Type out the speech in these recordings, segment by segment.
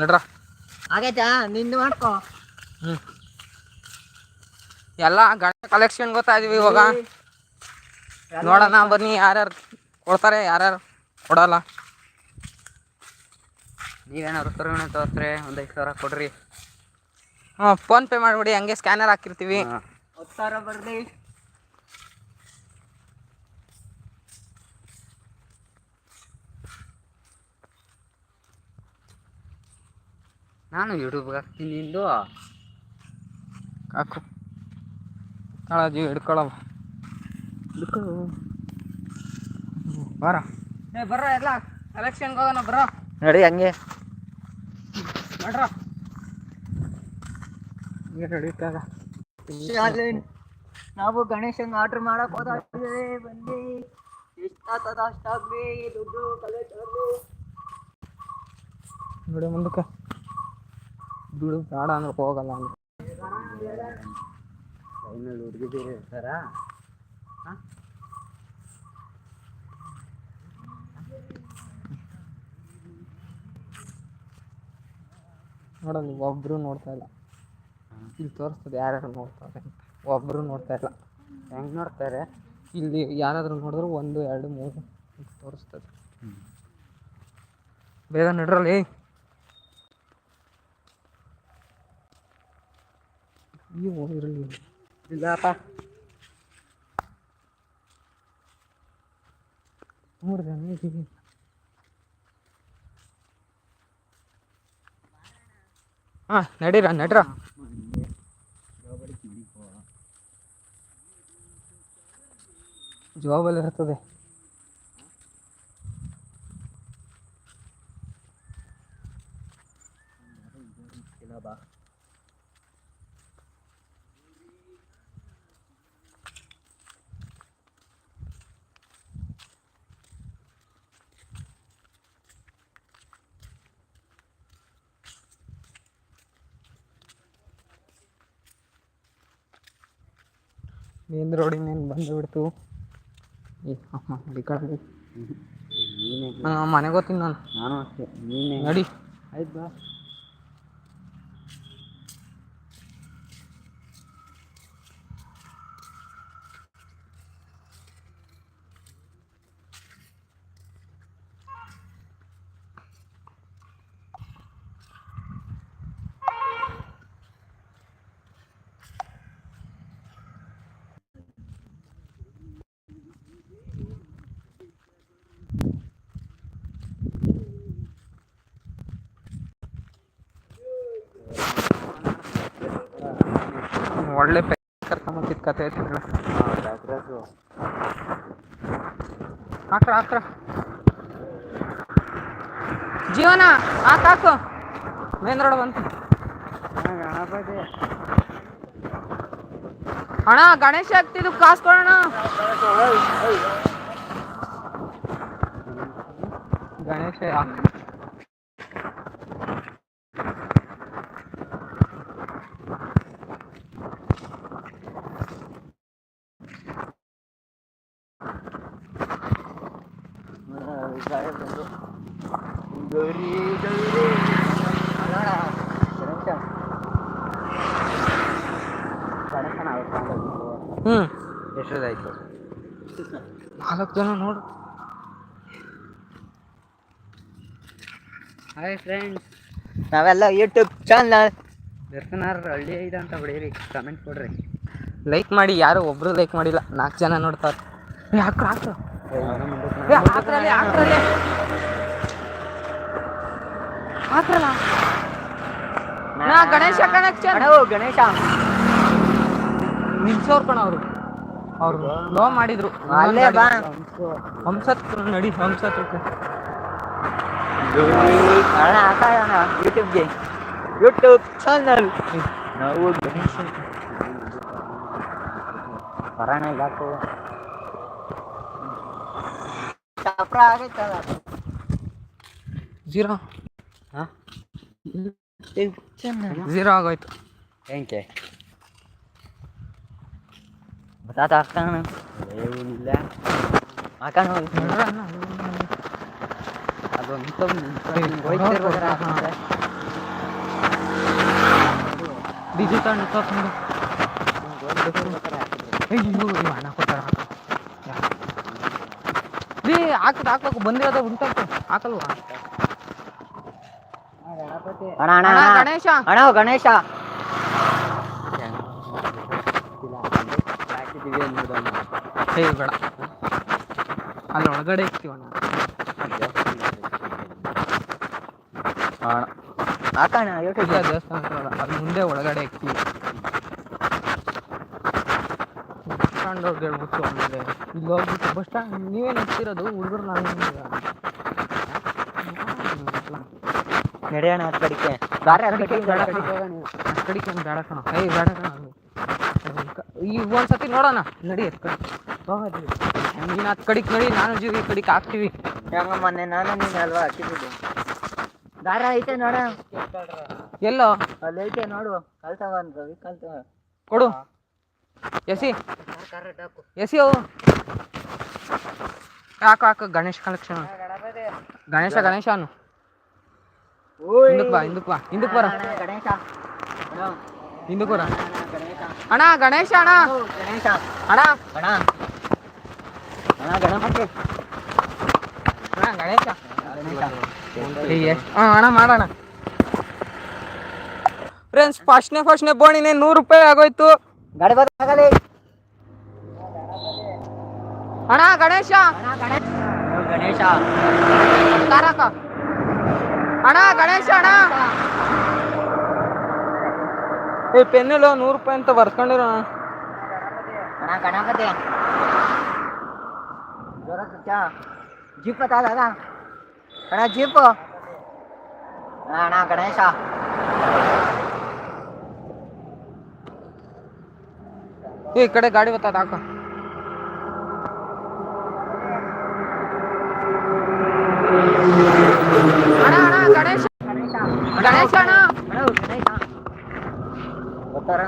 ನಡ್ರ. ಆಗೈತಾ? ನಿಂದು ಮಾಡ್ಕೊ. ಹ್ಞೂ ಎಲ್ಲ ಗಣ ಕಲೆಕ್ಷನ್ ಗೊತ್ತಾ ಇದೀವಿ ಇವಾಗ ನೋಡೋಣ ಬನ್ನಿ ಯಾರ್ಯಾರು ಕೊಡ್ತಾರೆ ಯಾರ್ಯಾರು ಕೊಡಲ್ಲ. ನೀವೇನಾದ್ರು ಕರುಣ ತೋರಿಸ್ರೆ ಒಂದು ಐದು ಸಾವಿರ ಕೊಡ್ರಿ. ಹಾಂ ಫೋನ್ ಪೇ ಮಾಡಿಬಿಡಿ ಹಂಗೆ ಸ್ಕ್ಯಾನರ್ ಹಾಕಿರ್ತೀವಿ. ಹತ್ತು ಸಾವಿರ ಬರ್ಲಿ. ನಾನು ಯೂಟ್ಯೂಬ್ಗೆ ಹಾಕ್ತೀನಿ ನಿಂದು? ಹಾಕು. ಕಾಳಜಿ ಹಿಡ್ಕೊಳವ. ಬರ. ಏ ಬರ್ರ ಎಲ್ಲ ಎಲೆಕ್ಷನ್ಗೆ ಹೋಗೋಣ ಬರೋ. ನಡಿ ಹಂಗೆ. ನಡ್ರ. ಹಂಗೆ ನಡೀತಾರ ನಾವು ಗಣೇಶನ್ ಆರ್ಡರ್ ಮಾಡಕ್ ಹೋದಾಗ್ತದೆ ಬಂದು. ಎಷ್ಟಾಗ್ತದ ಅಷ್ಟಾಗ್ಲಿ ದುಡ್ಡು ಕಲೆ ನೋಡಿ ಮುಂದಕ್ಕೆ. ಬಿಡು ಬೇಡ ಅಂದ್ರೆ ಹೋಗಲ್ಲ ಫೈನಲ್ ಹುಡುಗಿದ್ದೀರಿ ಸರ ನೋಡಲ್ಲ ಒಬ್ಬರು ನೋಡ್ತಾ ಇಲ್ಲ. ಇಲ್ಲಿ ತೋರಿಸ್ತದೆ ಯಾರ್ಯಾರು ನೋಡ್ತಾರೆ ಒಬ್ಬರು ನೋಡ್ತಾ ಇಲ್ಲ. ಹೆಂಗೆ ನೋಡ್ತಾರೆ? ಇಲ್ಲಿ ಯಾರಾದರೂ ನೋಡಿದ್ರು ಒಂದು ಎರಡು ಮೂರು ತೋರಿಸ್ತದೆ. ಬೇಗ ನಡ್ರಲ್ಲಿ ಅಯ್ಯೋ ಇರಲಿ ಇಲ್ಲಪ್ಪ. ನೋಡ್ದೆ ನೀರಿಗೆ ಹಾಂ ನಡೀರ ನಡ್ರ? ಜವಾಬಲ್ಲಿ ಇರ್ತದೆ. ಮೇನ್ ರೋಡಿನೇನು ಬಂದು ಬಿಡ್ತು ನೀನೆ ನಾನು ಮನೆಗೆ ಹೋಗ್ತೀನಿ ನಾನು. ನಾನು ಅಷ್ಟೇ. ನೀನೇ. ನಡಿ. ಆಯ್ತು ಬಾ. ಒಳ್ಳೆ ಪೆ ಕರ್ಕೊಂಬತ್ತಿದ ಕತೆ ಐತಿ ಹೇಳ ಹಾಕ್ರ ಜೀವನ, ಹಾಕ್, ಹಾಕು. ಮೇನ್ ರೋಡ್ ಬಂತು. ಅಣ್ಣ, ಗಣೇಶ ಆಗ್ತಿದ್ದು ಕಾಸು ಕೊಡೋಣ. ಗಣೇಶ ಹಾಕ್. ಗೌರಿ ಗೌರಿ ಅಲ್ಲೋಡ ಗಣೇಶ ಗಣೇಶನ ಹ್ಮ್ ಎಷ್ಟದಾಯ್ತು ನಾಲ್ಕು ಜನ ನೋಡು. ಹಾಯ್ ಫ್ರೆಂಡ್ಸ್ ನಾವೆಲ್ಲ ಯೂಟ್ಯೂಬ್ ಚಾನಲ್ ದರ್ಶನಾರ್ ಹಳ್ಳಿ ಇದೆ ಅಂತ ಹೊಡೀರಿ ಕಮೆಂಟ್ ಕೊಡ್ರಿ. ಲೈಕ್ ಮಾಡಿ ಯಾರು ಒಬ್ರು ಲೈಕ್ ಮಾಡಿಲ್ಲ. ನಾಲ್ಕು ಜನ ನೋಡ್ತಾರೆ ಹಾಕ್ರ ಹಾಕ್ರ. ಹಾಕ್ರಲ್ಲಿ ಹಾಕ್ರಲ್ಲಿ. ಹಾಕ್ರಲ್ಲ? ನಾ ಗಣೇಶ ಕನೆಕ್ಷನ್ ಅಣ್ಣವು ಗಣೇಶ. ನಿಲ್ಸೋರ್ಕೊಣ ಅವರು ಅವ್ರು ಲೋ ಮಾಡಿದ್ರು. ಅಲ್ಲೇ ಬಾ. ಹಂಸತ್ ನಡಿ ಹಂಸತ್ ಅಣ್ಣ ಹಾಕೋಣ ಯೂಟ್ಯೂಬ್ಗೆ. ಯೂಟ್ಯೂಬ್ ಚಾನಲ್ ನಾವು ಗಣೇಶ ಬರೋಣ ಈಗ ಹಾಕೋ ಚಪ್ರ ಆಗೈತಲ್ಲ ಜೀರಾ. ಹಾಂ? ಜೀರೋ ಆಗೋಯ್ತು. ಥ್ಯಾಂಕ್ ಬತಾತ बताता आकान ಆಕಾಣ ಅದೊಂದು ಬಿಜು ತಂಡು ತಪ್ಪು ಅಯ್ಯೋ ಇವ ಅಣ್ಣ ಕೊಟ್ಟಾರ ರೀ ಹಾಕದ್ ಹಾಕ್ಬೇಕು ಬಂದಿರೋದ ಉಂಟಾಗ್ತು ಹಾಕಲ್ವಾ ಗಣೇಶ ಅಣ್ಣ ಗಣೇಶ ಏಯ್ ಬೇಡ. ಅಲ್ಲಿ ಒಳಗಡೆ ಇಕ್ತೀವಣ್ಣ ಆ ಇಲ್ಲ ದೇವಸ್ಥಾನ ಅಲ್ಲಿ ಮುಂದೆ ಒಳಗಡೆ ಇರ್ತೀವಿ. ಬಸ್ ಸ್ಟ್ಯಾಂಡ್ ಅವ್ರಿಗೆ ಹೇಳ್ಬಿಟ್ಟು ಆಮೇಲೆ. ಇಲ್ಲಿ ಹೋಗ್ಬಿಟ್ಟು ಬಸ್ ಸ್ಟ್ಯಾಂಡ್ ನೀವೇನು ಹೋಗ್ತಿರೋದು ಹುಡುಗರು ನಾನು ನಡೆಯೋಣ ಹತ್ತು ಕಡಿಕೆ ಹತ್ತು ಕಡಿಕೆ ಬೇಡ ಬೇಡ ಕಣೋ. ಬೇಡ ಏಯ್ ಬೇಡ ಕಣ. ಈಗ ಒಂದ್ಸತಿ ನೋಡೋಣ. ನಡಿ ಹತ್ತು ಕಡೆ. ನೀನು ಹತ್ತು ಕಡಿಕ್ ನಡಿ ನಾನು ಜೀವಿ ಕಡಿಕ್ ಹಾಕ್ತೀವಿ. ಹೆಂಗ ಮೊನ್ನೆ ನಾನು ನೀನು ಅಲ್ವಾ ಹಾಕಿದ್ದು ದಾರ ಐತೆ ನೋಡ. ಎಲ್ಲೋ? ಅಲ್ಲಿ ಐತೆ ನೋಡು. ಕಲ್ತವ ಅಂತ ರವಿ ಕಲ್ತವ ಕೊಡು. ಎಸಿ. ಎಸಿ ಅವು. ಹಾಕು ಹಾಕು. ಗಣೇಶ್ ಕಲೆಕ್ಷನ್. ಗಣೇಶ ಗಣೇಶ ಅನ್ನು. ಹಿಂದಕ್ ಬಾ ಹಿಂದಕ್ ಬಾ. ಹಿಂದಕ್ ಬರ. ಗಣೇಶ. ಹಿಂದಕ್ ಬರ. ಗಣೇಶ ಅಣ್ಣ ಗಣೇಶ ಅಣ್ಣ. ಗಣೇಶ. ಅಣ್ಣ. ಅಣ್ಣ. ಗಣೇಶ ಗಣೇಶ ಹಾಂ ಅಣ್ಣ ಮಾಡೋಣ ಫ್ರೆಂಡ್ಸ್ ಫಸ್ಟ್ನೇ ಫಸ್ಟ್ನೇ ಬೋಣಿನೇ ನೂರು ರೂಪಾಯಿ ಆಗೋಯ್ತು ಅಣ್ಣ ಗಣೇಶ ಅಣ್ಣ ಗಣೇಶ ಗಣೇಶ ತಾರಕ ಅಣ್ಣ ಗಣೇಶ ಅಣ್ಣ ಈ ಪೆನ್ನೆಲ್ಲ ನೂರು ರೂಪಾಯಿ ಅಂತ ಬರ್ಕೊಂಡಿರೋ ಅಣ್ಣ ಗಣಪತಿ ಜ್ವರ ಚಾ ಜೀಪ್ ಅದ ಅಣ್ಣ ಜೀಪ್ ಅಣ್ಣ ಗಣೇಶ ಈ ಕಡೆ ಗಾಡಿ ಬರ್ತದ ಹಾಕ ಅಣ್ಣ ಅಣ್ಣ ಗಣೇಶ ಗಣೇಶ ಅಣ್ಣ ಅಣ್ಣ ಗಣೇಶ ಗೊತ್ತಾರ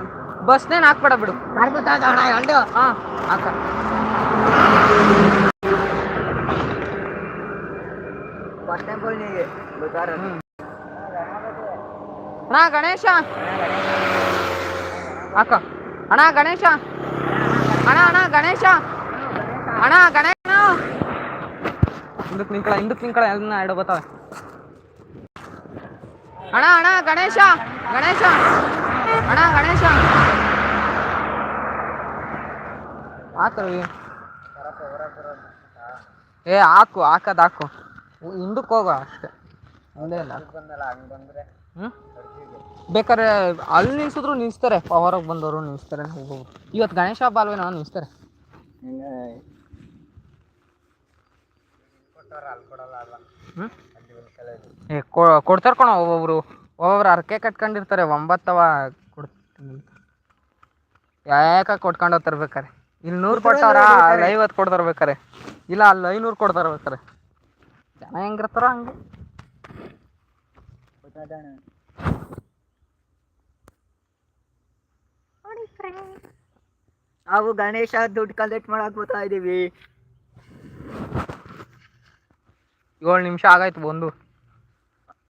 ಬಸ್ನೇನ್ ಹಾಕ್ಬೇಡ ಬಿಡು ಮಾಡ್ಕೊತಾಗ ಅಣ್ಣ ಎರಡು ಹಾ ಹಾಕ ಅಣ್ಣ ಗಣೇಶ. ಅಕ್ಕ ಅಣ್ಣ ಗಣೇಶ. ಅಣ್ಣ ಅಣ್ಣ ಗಣೇಶ. ಅಣ್ಣ ಗಣೇಶ. ಹಿಂದಕ್ಕೆ ನಿಂಕಳ ಹಿಂದಕ್ಕೆ ನಿಂಕಳ ಎಲ್ಲ ಎರಡು ಬರ್ತಾವೆ ಅಣ್ಣ ಅಣ್ಣ ಗಣೇಶ. ಗಣೇಶ. ಅಣ್ಣ ಗಣೇಶ. ಹಾಕ್ರಿ ಏ ಹಾಕು ಹಾಕದ್ ಹಾಕು. ಹಿಂದಕ್ಕೆ ಹೋಗು ಅಷ್ಟೇ. ಬೇಕಾದ್ರೆ ಅಲ್ಲಿ ನಿಲ್ಸಿದ್ರು ನಿಲ್ಸ್ತಾರೆ ಹೊರಗೆ ಬಂದವರು ನಿಲ್ಸ್ತಾರೆ ಇವತ್ತು ಗಣೇಶ ಹಬ್ಬ ಅಲ್ವೇನೋ ನಿಲ್ಸ್ತಾರೆ? ಹ್ಮ್? ಏ ಕೊಡ್ತಾರ ಕಣ ಒಬ್ಬೊಬ್ರು. ಒಬ್ಬೊಬ್ರು ಅರ್ಕೆ ಕಟ್ಕೊಂಡಿರ್ತಾರೆ ಒಂಬತ್ತವ ಯಾಕ ಕೊಟ್ಕೊಂಡು ತರ್ಬೇಕಾರೆ ಬೇಕಾರೆ ಇಲ್ಲಿ ನೂರು ಕೊಟ್ಟವ್ರ? ಅಲ್ಲಿ ಐವತ್ತು ಕೊಡ್ತಾರ ಬೇಕಾರೆ ಇಲ್ಲ ಅಲ್ಲಿ ಐನೂರು ಕೊಡ್ತಾರ ಬೇಕಾರೆ ಜನ ಹೆಂಗಿರ್ತಾರ ಹಂಗೆ. ನಾವು ಗಣೇಶ ದುಡ್ಡು ಕಲೆಕ್ಟ್ ಮಾಡಕ್ ಬರ್ತಾ ಇದೀವಿ. ಏಳು ನಿಮಿಷ ಆಗಾಯ್ತು ಒಂದು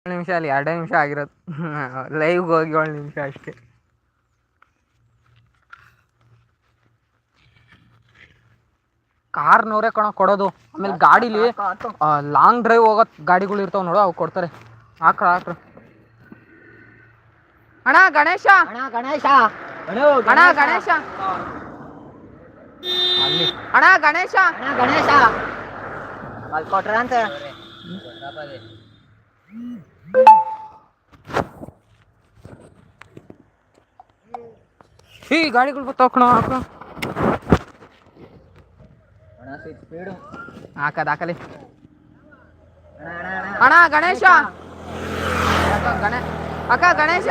ಏಳು ನಿಮಿಷ ಅಲ್ಲಿ ಎರಡೇ ನಿಮಿಷ ಆಗಿರೋದು. ಲೈವ್ ಹೋಗಿ ಏಳು ನಿಮಿಷ ಅಷ್ಟೇ. ಕಾರ್ನವರೇ ಕಣ ಕೊಡೋದು. ಆಮೇಲೆ ಗಾಡಿಲಿ ಲಾಂಗ್ ಡ್ರೈವ್ ಹೋಗೋ ಗಾಡಿಗಳು ಇರ್ತಾವ ನೋಡು ಅವು ಕೊಡ್ತಾರೆ. ಹಾಕ್ರ ಹಾಕ್ರ. ಅಣ್ಣ ಗಣೇಶ ಅಣ್ಣ ಗಣೇಶ ಅಣ್ಣ ಗಣೇಶ ಅಲ್ಲಿ ಅಣ್ಣ ಗಣೇಶ ಅಣ್ಣ ಗಣೇಶ ಅಲ್ಲಿ ಕೊಟ್ರ ಅಂತ ಈ ಗಾಡಿಗಳು ಬರ್ತಾವ ಕಣ ಹಾಕ ಅಣ್ಣ ಸ್ಪೀಡು ಹಾಕದ ಹಾಕಲಿ ಅಣ್ಣ ಅಣ್ಣ ಅಣ್ಣ ಅಣ್ಣ ಗಣೇಶ ಅಕ್ಕ ಗಣೇ ಅಕ್ಕ ಗಣೇಶ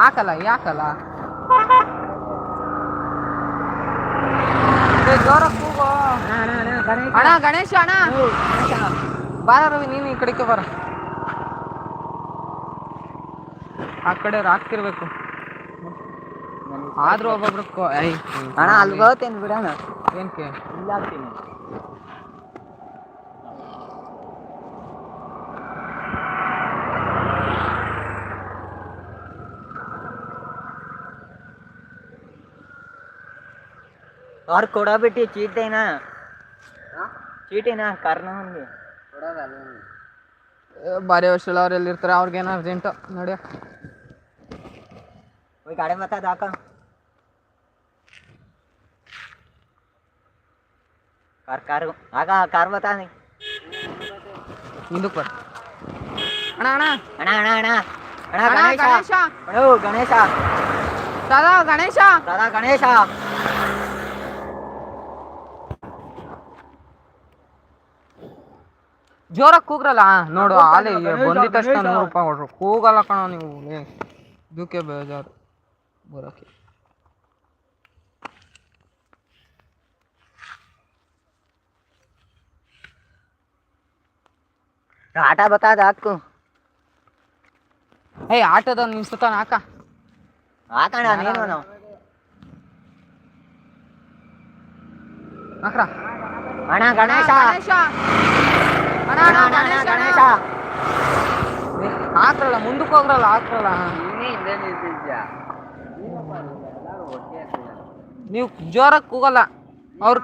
ಹಾಕಲ್ಲ ಯಾಕಲ್ಲ. ಅಣ್ಣ ಗಣೇಶ ಅಣ್ಣ. ಬಾರ ರವಿ ನೀನು ಈ ಕಡೆಗೆ ಬರ. ಆ ಕಡೆ ಹಾಕ್ತಿರ್ಬೇಕು ಆದ್ರೂ ಒಬ್ಬೊಬ್ರು ಅಣ್ಣ ಅಲ್ಲಿ ಹೋಗ್ತೇನೆ ಬಿಡೋಣ ಏನ್ಕೆ? ಇಲ್ಲ ಅವ್ರು ಕೊಡಬಿಟ್ಟು ಚೀಟಿನ ಚೀಟಿನ ಕರ್ನವನ್ಗೆ ಬಾರಿ ವರ್ಷ ಅವ್ರು ಎಲ್ಲಿರ್ತಾರೆ ಅವ್ರಿಗೇನು ಅರ್ಜೆಂಟು ನೋಡಿ ಹೋಗಿ ಗಾಡಿ ಬತ್ತದ ಹಾಕ ಕಾರ್ ಕಾರು ಆಗ ಕಾರ್ ಬತ್ತಾನೆ ಹಿಂದಕ್ಕೆ ಬರ್ರಿ ಅಣ್ಣ ಅಣ್ಣ ಅಣ್ಣ ಅಣ್ಣ ಅಣ್ಣ ಅಣ್ಣ ಅಣ್ಣ, ಗಣೇಶ ಗಣೇಶ ಅಣ್ಣ ಗಣೇಶ ದಾದಾ ಗಣೇಶ ದಾದಾ ಗಣೇಶ ಜೋರಾಗಿ ಕೂಗ್ರಲ್ಲ ನೋಡು ಆಲೆ ಬಂದಿದ ತಕ್ಷಣ. ನೂರು ರೂಪಾಯಿ ಕೊಡ್ರು ಕೂಗಲ್ಲ ಕಣ ನೀವು. ಇದಕ್ಕೆ ಬೇಜಾರು. ಬರೋಕೆ. ಆಟ ಬತ್ತಾದ ಹಾಕು. ಏಯ್ ಆಟೋದ ಸುತ ಹಾಕ. ಹಾಕಣ ನೀನು ನಾವು. ಹಾಕ್ರ. ಅಣ್ಣ ಗಣೇಶ. ಗಣೇಶ ಹಾಕ್ರಲ್ಲ ಮುಂದಕ್ಕೆ ಹೋಗ್ರಲ್ಲ ಹಾಕ್ರಲ್ಲ ನೀವು ಜೋರಾಗಿ ಕೂಗಲ್ಲ. ಅವ್ರ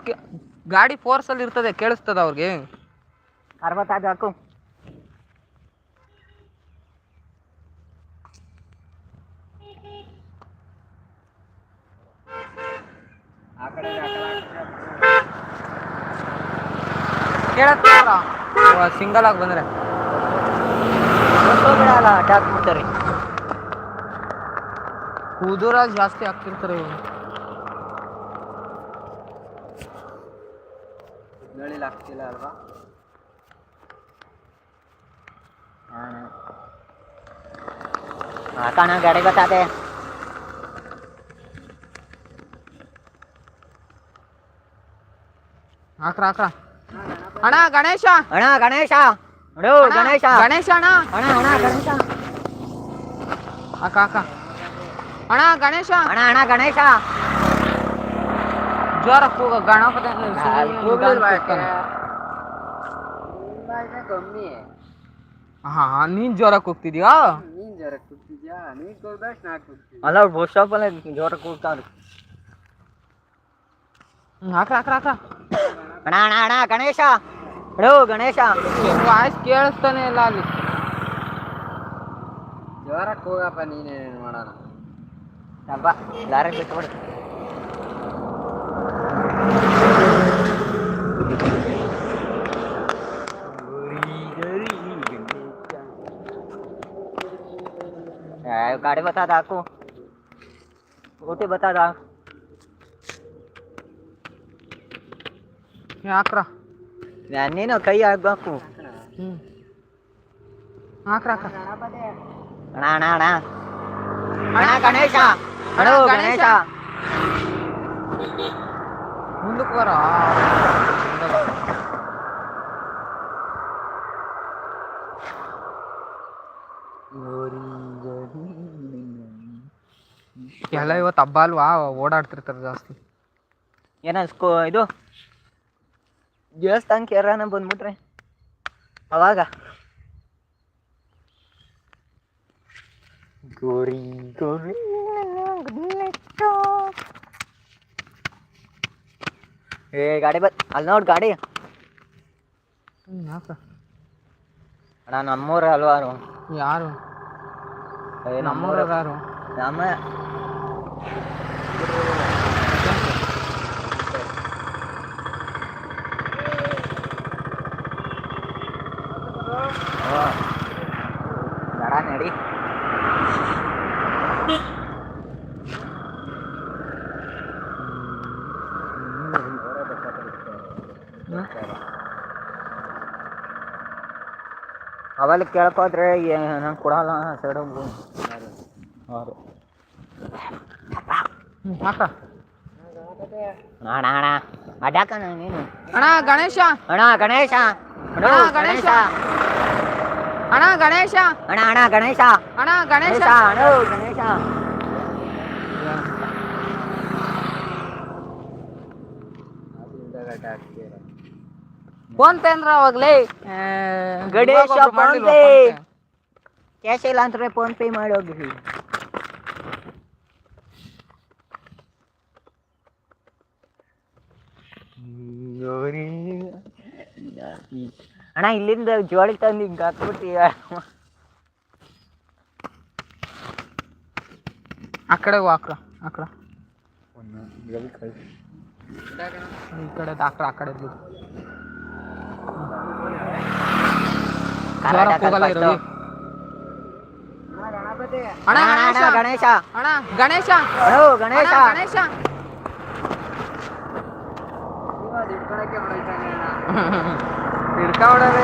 ಗಾಡಿ ಫೋರ್ಸ್ ಅಲ್ಲಿ ಇರ್ತದೆ ಕೇಳಿಸ್ತದ ಅವ್ರಿಗೆ. ಅರವತ್ತಾದ್ರು ಹಾಕು. ಕೇಳತ್ತ ಸಿಂಗಲ್ ಆಗಿ ಬಂದ್ರೆ ಬಿಡಲ್ಲ ಅಟ್ಯಾಕ್ ಮಾಡ್ತಾರೆ ಕುದುರ ಜಾಸ್ತಿ ಆಗ್ತಿರ್ತಾರೆ ಇವ್ರು ಆಗ್ತಿಲ್ಲ ಅಲ್ವಾ ಹಾಕಣ ಗಾಡಿ ಬತ್ತಾದೆ ಹಾಕ್ರ ಹಾಕ್ರ ಅಣ್ಣ ಗಣೇಶ ಅಣ್ಣ ಗಣೇಶ ನೋಡು ಅಣ್ಣ, ಗಣೇಶ ಗಣೇಶ ಅಣ್ಣ ಅಣ್ಣ ಅಣ್ಣ ಗಣೇಶ ಹಾಕ ಹಾಕ ಅಣ್ಣ ಗಣೇಶ ಅಣ್ಣ ಅಣ್ಣ ಗಣೇಶ ಜೋರ ಕೂಗ ಗಣಪತಿ ಕಮ್ಮಿ ಹಾ ನೀನ್ ಜೋರ ಕೂಗ್ತಿದ್ಯಾ ನೀನ್ ಜರ ಕೂಗ್ತಿದ್ಯಾ ನೀನ್ ಕೂಗ್ದಷ್ಟು ನಾ ಕೂಗ್ತೀನಿ ಅಲ್ಲ ಬಸ್ ಸ್ಟಾಪ್ ಅಲ್ಲೇ ಜೋರ ಕೂಗ್ತಾವ್ರು ಹ್ಮ್, ಹಾಕ್ರ ಹಾಕ್ರ ಹಾಕ್ರ ಅಣ್ಣ ಅಣ್ಣ ಅಣ್ಣ ಗಣೇಶ ನೋಡು ಗಣೇಶ ವಾಯ್ಸ್ ಕೇಳಿಸ್ತಾನೆ ಇಲ್ಲ ಅಲ್ಲಿ ಜೋರಕ್ಕೆ ಹೋಗಪ್ಪ ನೀನೇನೇನು ಮಾಡೋಣ ಅಪ್ಪ ಲಾರಿ ಬಿಟ್ಬಿಡು ಏ, ಗಾಡಿ ಬತ್ತಾದ ಹಾಕು ಊಟಿ ಬತ್ತಾದ ಏ, ಹಾಕ್ರ ನೀನು ಕೈ ಹಾಕ್ರ ಹಾಕ್ರ ಅಣ್ಣ ಅಣ್ಣ ಅಣ್ಣ. ಅಣ್ಣ ಗಣೇಶ. ಅಣ್ಣ ಅಣ್ಣ, ಗಣೇಶ. ಮುಂದಕ್ಕೆ ಬರ. ಎಲ್ಲ ಇವತ್ತು ಹಬ್ಬ ಅಲ್ವಾ? ಓಡಾಡ್ತಿರ್ತಾರೆ ಜಾಸ್ತಿ. ಏನ ಸ್ಕೂ ಇದು? ದೇವಸ್ಥಾನಕ್ಕೆ ಯಾರನ ಬಂದ್ಬಿಟ್ರೆ ಅವಾಗ ಗೋರಿ ಗೋರಿ ಏ ಗಾಡಿ ಬತ್ ಅಲ್ಲಿ ನೋಡಿ ಗಾಡಿ ಅಣ್ಣ ನಮ್ಮೂರ ಅಲ್ವಾರು ಯಾರು ನಮ್ಮೂರ ಯಾರು ನಮ್ಮ ಅವೆಲ್ಲ ಕೇಳ್ಕೋದ್ರೆ ನಂಗೆ ಕೊಡಲ್ಲ ಸೈಡ್ ಹ್ಮ್ ಹಾಕ್ರ ಅಣ್ಣ ಅಣ್ಣ ಅಡ್ಯಾಕಣ ನೀನು ಅಣ್ಣ ಗಣೇಶ ಅಣ್ಣ ಗಣೇಶ ಅಣ್ಣ ಅಣ್ಣ, ಗಣೇಶ ಗಣೇಶ. ಅಣ್ಣ ಗಣೇಶ ಅಣ್ಣ ಅಣ್ಣ ಗಣೇಶ ಅಣ್ಣ ಗಣೇಶ ಗಣೇಶ ಅಣ್ಣ ಗಣೇಶ ಫೋನ್ ಪೇ ಅಂದ್ರ ಅವಾಗ್ಲೇ ಗಣೇಶ ಇವಾಗ ಒಬ್ರು phone ಮಾಡ್ಲಿಲ್ವಾ pay phone pay? Cash ಇಲ್ಲ ಅಂದ್ರೆ ಫೋನ್ ಪೇ ಮಾಡಿ ಹೋಗಿ ಜೋರಿ ಅಣ್ಣ ಇಲ್ಲಿಂದ ಜೋಳಿ ತಂದು ಹಿಂಗೆ ಹಾಕ್ಬಿಟ್ಟು ಆ ಕಡೆ ಹಾಕ್ರ ಆ ಕಡೆ ಈ ಕಡೆ ಹಾಕ್ರ ಆ ಕಡೆ ಬಿಡು. ಜೋರಾಗ್ ಕೂಗಲ್ಲ ಇರು. ಅಣ್ಣ ಗಣೇಶ ಗಣೇಶ ಅಣ್ಣ ಗಣೇಶ ಅಣ್ಣೋ ಗಣೇಶ ಅಣ್ಣ, ಗಣೇಶ ಹಿಡ್ಕೊಂಡೋದೇ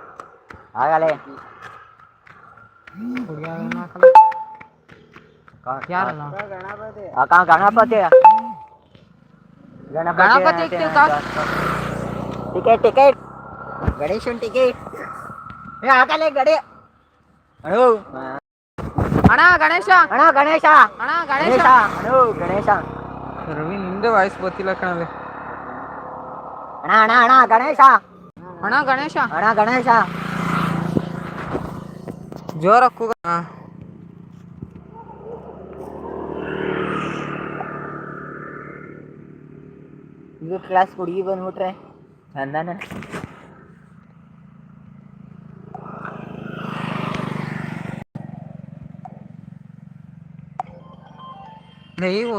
ವಿ ಅಷ್ಟು ಬಿಡಬಾರ್ದು ಹ್ಮ್ ಹಾಕ್ರ ಆಗಲೇ ಹುಡ್ಗ ಏನ್ ಹಾಕಲ್ಲ ಯಾರಲ್ಲ ಅಕ್ಕ ಗಣಪತಿ ಗಣಪತಿ ಇತ್ತು ಕಾಸ್. ಟಿಕೆಟ್ ಟಿಕೆಟ್ ಗಣೇಶನ್ ಟಿಕೆಟ್ ಏ ಹಾಕಲೇ ಗಡಿ ಅಣ್ಣೋ ಅಣ್ಣ ಗಣೇಶ ಅಣ್ಣ ಗಣೇಶ ಅಣ್ಣ ಗಣೇಶ ಗಣೇಶ ಅಣ್ಣೋ ಗಣೇಶ ರವಿ ನಿಂದೆ ವಾಯ್ಸ್ ಗೊತ್ತಿಲ್ಲ ಕಣಲೆ ಅಣ್ಣ ಅಣ್ಣ ಅಣ್ಣ ಗಣೇಶ ಅಣ್ಣ ಗಣೇಶ ಅಣ್ಣ ಗಣೇಶ ಜೋರಾಗಿ ಕೂಗ ಹಾ. ಇದು ಕ್ಲಾಸ್ ಹುಡುಗಿ ಬಂದ್ಬಿಟ್ರೆ ಚಂದನ ನೀವು